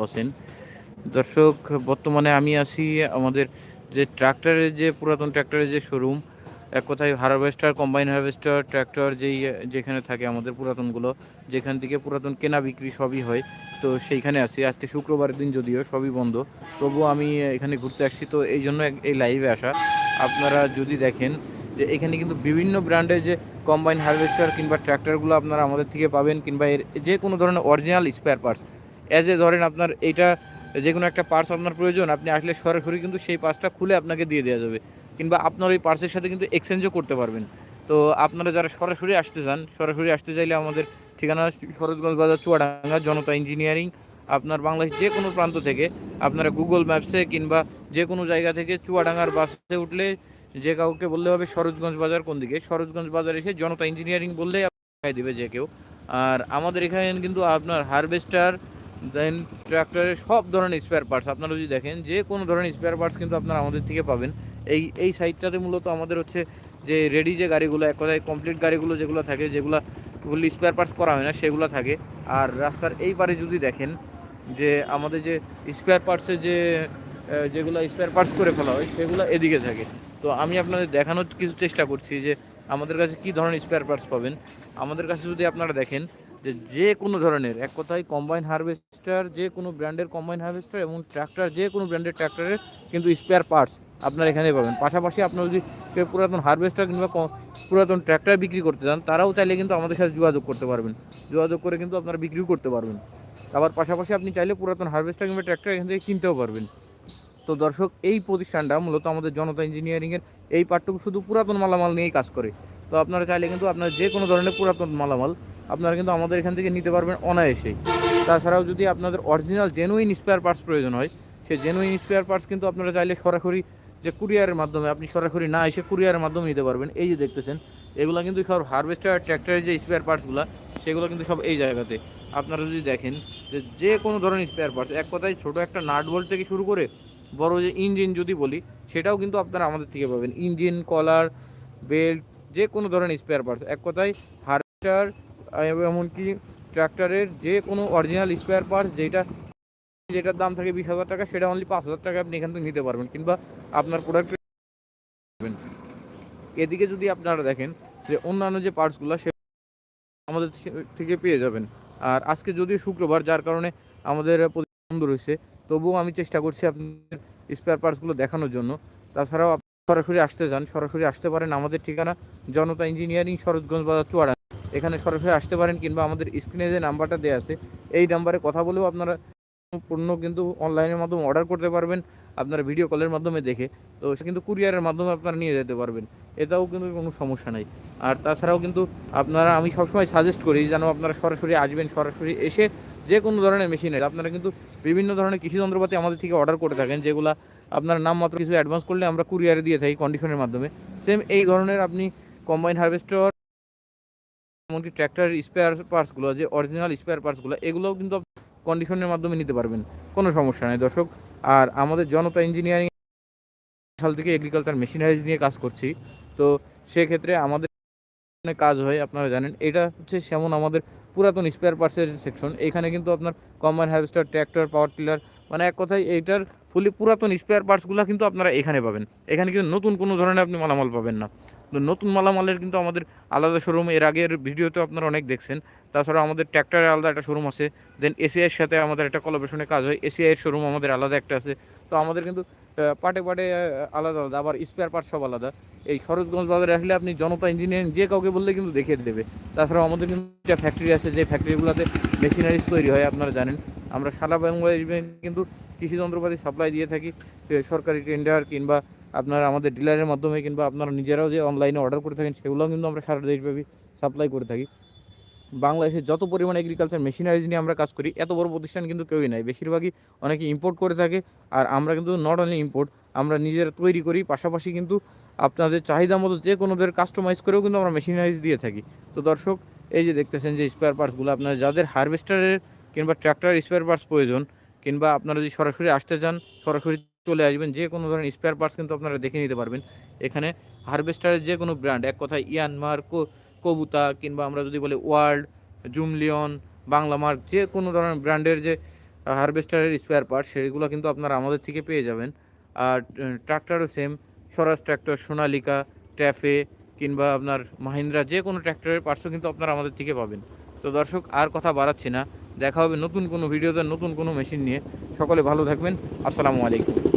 হোসেন। দর্শক, বর্তমানে আমি আছি আমাদের যে ট্রাক্টরের যে পুরাতন ট্র্যাক্টরের যে শোরুম এক কথায় হারভেস্টার কম্বাইন হারভেস্টার ট্র্যাক্টর যেই, যেখানে থাকে আমাদের পুরাতনগুলো, যেখান থেকে পুরাতন কেনা বিক্রি সবই হয়। তো সেইখানে আছি। আজকে শুক্রবার দিন যদিও সবই বন্ধ। তবুও আমি এখানে ঘুরতে আসছি। তো এই জন্য এই লাইভে আসা। আপনারা যদি দেখেন যে এখানে কিন্তু বিভিন্ন ব্র্যান্ডের যে কম্বাইন হারভেস্টার কিংবা ট্র্যাক্টরগুলো আপনারা আমাদের থেকে পাবেন কিংবা এর যে কোনো ধরনের original spare parts as a ধরেন আপনার এইটা যে কোনো একটা পার্স আপনার প্রয়োজন, আপনি আসলে সরাসরি কিন্তু সেই পার্সটা খুলে আপনাকে দিয়ে দেওয়া যাবে। কিংবা আপনার ওই পার্সের সাথে কিন্তু এক্সচেঞ্জও করতে পারবেন। তো আপনারা যারা সরাসরি আসতে চান, সরাসরি আসতে চাইলে আমাদের ঠিকানা সরোজগঞ্জ বাজার, চুয়াডাঙ্গা, জনতা ইঞ্জিনিয়ারিং আপনার বাংলাদেশ যে কোনো প্রান্ত থেকে আপনারা গুগল ম্যাপসে কিংবা যে কোনো জায়গা থেকে চুয়াডাঙ্গার বাসে উঠলে যে কাউকে বললে হবে সরোজগঞ্জ বাজার কোন দিকে, সরোজগঞ্জ বাজার এসে জনতা ইঞ্জিনিয়ারিং বললেই দিবে যে কেউ। আর আমাদের এখানে কিন্তু আপনার হারভেস্টার দেন ট্র্যাক্টরের সব ধরনের স্পেয়ার পার্টস আপনারা যদি দেখেন, যে কোনো ধরনের স্পেয়ার পার্টস কিন্তু আপনারা আমাদের থেকে পাবেন। এই এই সাইডটাতে মূলত আমাদের হচ্ছে যে রেডি যে গাড়িগুলো, এক কথায় কমপ্লিট গাড়িগুলো যেগুলো থাকে, যেগুলো স্পেয়ার পার্টস করা হয় না, সেগুলো থাকে। আর রাস্তার এই পারে যদি দেখেন, যে আমাদের যে স্পেয়ার পার্টসে যে যেগুলো স্পেয়ার পার্টস করে ফেলা হয়, সেগুলো এদিকে থাকে। তো আমি আপনাদের দেখানোর কিছু চেষ্টা করছি যে আমাদের কাছে কি ধরনের স্পেয়ার পার্টস পাবেন। আমাদের কাছে যদি আপনারা দেখেন যে যে কোনো ধরনের, এক কথায় কম্বাইন হারভেস্টার যে কোনো ব্র্যান্ডের কম্বাইন হারভেস্টার এবং ট্র্যাক্টর যে কোনো ব্র্যান্ডের ট্র্যাক্টরের কিন্তু স্পেয়ার পার্টস আপনারা এখানে পাবেন। পাশাপাশি আপনারা যদি কেউ পুরাতন হারভেস্টার কিংবা পুরাতন ট্র্যাক্টর বিক্রি করতে চান, তারাও চাইলে কিন্তু আমাদের সাথে যোগাযোগ করতে পারবেন। যোগাযোগ করে কিন্তু আপনারা বিক্রিও করতে পারবেন। আবার পাশাপাশি আপনি চাইলে পুরাতন হারভেস্টার কিংবা ট্র্যাক্টর এখান থেকে কিনতেও পারবেন। তো দর্শক, এই প্রতিষ্ঠানটা মূলত আমাদের জনতা ইঞ্জিনিয়ারিংয়ের এই পার্টটুকু শুধু পুরাতন মালামাল নিয়েই কাজ করে। তো আপনারা চাইলে কিন্তু আপনার যে কোনো ধরনের পুরাতন মালামাল আপনারা কিন্তু আমাদের এখান থেকে নিতে পারবেন অনায়াসেই। তাছাড়াও যদি আপনাদের অরিজিনাল জেনুইন স্পেয়ার পার্টস প্রয়োজন হয় সেই জেনুইন স্পেয়ার পার্টস কিন্তু আপনারা চাইলে সরাসরি যে কুরিয়ারের মাধ্যমে আপনি সরাসরি না এসে কুরিয়ারের মাধ্যমে নিতে পারবেন। এই যে দেখতেছেন, এগুলো কিন্তু সব হারভেস্টার ট্র্যাক্টরের যে স্পেয়ার পার্টসগুলো সেগুলো কিন্তু সব এই জায়গাতে। আপনারা যদি দেখেন যে যে কোনো ধরনের স্পেয়ার পার্টস এক কথায় ছোটো একটা নাট বল্ট থেকে শুরু করে বড় যে ইঞ্জিন যদি বলি, সেটাও কিন্তু আপনারা আমাদের থেকে পাবেন। ইঞ্জিন কলার বেল্ট যে কোনো ধরনের স্পেয়ার পার্টস এক কথায় হারভেস্টার এমনকি ট্র্যাক্টরের যে কোনো অরিজিনাল স্পেয়ার পার্টস যেটা, যেটার দাম থাকে বিশ হাজার টাকা, সেটা অনলি পাঁচ হাজার টাকা আপনি এখান থেকে নিতে পারবেন কিংবা আপনার প্রোডাক্ট এদিকে যদি আপনারা দেখেন যে অন্যান্য যে পার্টসগুলো সে আমাদের থেকে পেয়ে যাবেন। আর আজকে যদিও শুক্রবার, যার কারণে আমাদের বন্ধ রয়েছে, তবুও আমি চেষ্টা করছি আপনাদের স্পেয়ার পার্টসগুলো দেখানোর জন্য। তাছাড়াও সরাসরি আসতে যান। সরাসরি আসতে পারেন আমাদের ঠিকানা জনতা ইঞ্জিনিয়ারিং সরোজগঞ্জ বাজার চুয়াডাঙ্গা। এখানে সরাসরি আসতে পারেন কিংবা আমাদের স্ক্রিনে যে নাম্বারটা দেওয়া আছে, এই নাম্বারে কথা বলেও আপনারা পণ্য কিন্তু অনলাইনের মাধ্যমে অর্ডার করতে পারবেন, আপনারা ভিডিও কলের মাধ্যমে দেখে। তো সে কিন্তু কুরিয়ারের মাধ্যমে আপনারা নিয়ে যেতে পারবেন। এটাও কিন্তু কোনো সমস্যা নাই। আর তাছাড়াও কিন্তু আপনারা, আমি সবসময় সাজেস্ট করি যেন আপনারা সরাসরি আসবেন, সরাসরি এসে যে কোনো ধরনের মেশিনের, আপনারা কিন্তু বিভিন্ন ধরনের কৃষি যন্ত্রপাতি আমাদের থেকে অর্ডার করে থাকেন, যেগুলো আপনার নাম নামমাত্র কিছু অ্যাডভান্স করলে আমরা কুরিয়ারে দিয়ে থাকি কন্ডিশনের মাধ্যমে। সেম এই ধরনের আপনি কম্বাইন হারভেস্টার এমনকি ট্র্যাক্টর স্পেয়ার পার্টসগুলো যে অরিজিনাল স্পেয়ার পার্টসগুলো এগুলোও কিন্তু কন্ডিশনের মাধ্যমে নিতে পারবেন। কোনো সমস্যা নেই দর্শক। আর আমাদের জনতা ইঞ্জিনিয়ারিং সাল থেকে এগ্রিকালচার মেশিনারিজ নিয়ে কাজ করছি। তো সেক্ষেত্রে আমাদের এখানে কাজ হয়, আপনারা জানেন। এটা হচ্ছে যেমন আমাদের পুরাতন স্পেয়ার পার্টসের সেকশন এখানে কিন্তু আপনার combine harvester tractor power tiller মানে এক কথায় এইটার ফুলি পুরাতন স্পেয়ার পার্টসগুলো কিন্তু আপনারা এখানে পাবেন। এখানে কিন্তু নতুন কোনো ধরনের আপনি মালামাল পাবেন না। তো নতুন মালামালের কিন্তু আমাদের আলাদা শোরুম এর আগের ভিডিওতে আপনারা অনেক দেখছেন। তাছাড়া আমাদের ট্র্যাক্টরের আলাদা একটা শোরুম আছে। দেন এসিআইয়ের সাথে আমাদের একটা কোলাবোরেশনে কাজ হয়। এসিআইয়ের শোরুম আমাদের আলাদা একটা আছে। তো আমাদের কিন্তু পাটে পাটে আলাদা আলাদা। আবার স্পেয়ার পার্ট সব আলাদা। এই খরচগঞ্জ বাজারে আসলে আপনি জনতা ইঞ্জিনিয়ারিং যে কাউকে বললে কিন্তু দেখিয়ে দেবে। তাছাড়াও আমাদের কিন্তু একটা ফ্যাক্টরি আছে, যে ফ্যাক্টরিগুলোতে মেশিনারিজ তৈরি হয়, আপনারা জানেন। আমরা সারা বাংলাদেশ কিন্তু কৃষি যন্ত্রপাতি সাপ্লাই দিয়ে থাকি। সরকারি টেন্ডার কিংবা আপনার আমাদের ডিলারের মাধ্যমে কিংবা আপনারা নিজেরাও যে অনলাইনে অর্ডার করে থাকেন, সেগুলোও কিন্তু আমরা সারা দেশব্যাপী সাপ্লাই করে থাকি। বাংলাদেশে যত পরিমাণ এগ্রিকালচার মেশিনারিজ নিয়ে আমরা কাজ করি, এত বড় প্রতিষ্ঠান কিন্তু কেউই নাই। বেশিরভাগই অনেকে ইম্পোর্ট করে থাকে। আর আমরা কিন্তু নট অনলি ইম্পোর্ট আমরা নিজেরা তৈরি করি। পাশাপাশি কিন্তু আপনাদের চাহিদা মতো যে কোনোদের কাস্টমাইজ করেও কিন্তু আমরা মেশিনারিজ দিয়ে থাকি। তো দর্শক, এই যে দেখতেছেন যে স্পেয়ার পার্টসগুলো আপনারা যাদের হারভেস্টারের কিংবা ট্র্যাক্টর স্পেয়ার পার্টস প্রয়োজন, কিংবা আপনারা যদি সরাসরি আসতে চান, সরাসরি চলে আসবেন, যে কোনো ধরনের স্পেয়ার পার্টস কিন্তু আপনারা দেখে নিতে পারবেন। এখানে হারভেস্টারের যে কোনো ব্র্যান্ড এক কথায় ইয়ানমার কবুতা কিংবা আমরা যদি বলি ওয়ার্ল্ড জুমলিয়ন বাংলা মার্ক যে কোনো ধরনের ব্র্যান্ডের যে হারভেস্টারের স্পেয়ার পার্টস সেগুলো কিন্তু আপনারা আমাদের থেকে পেয়ে যাবেন। আর ট্রাক্টারও সেম স্বরাজ ট্র্যাক্টর সোনালিকা ট্র্যাফে কিংবা আপনার মাহিন্দ্রা, যে কোনো ট্র্যাক্টরের পার্টসও কিন্তু আপনারা আমাদের থেকে পাবেন। তো দর্শক, আর কথা বাড়াচ্ছি না। দেখা হবে নতুন কোনো ভিডিওতে, নতুন কোনো মেশিন নিয়ে। সকলে ভালো থাকবেন। আসসালামু আলাইকুম।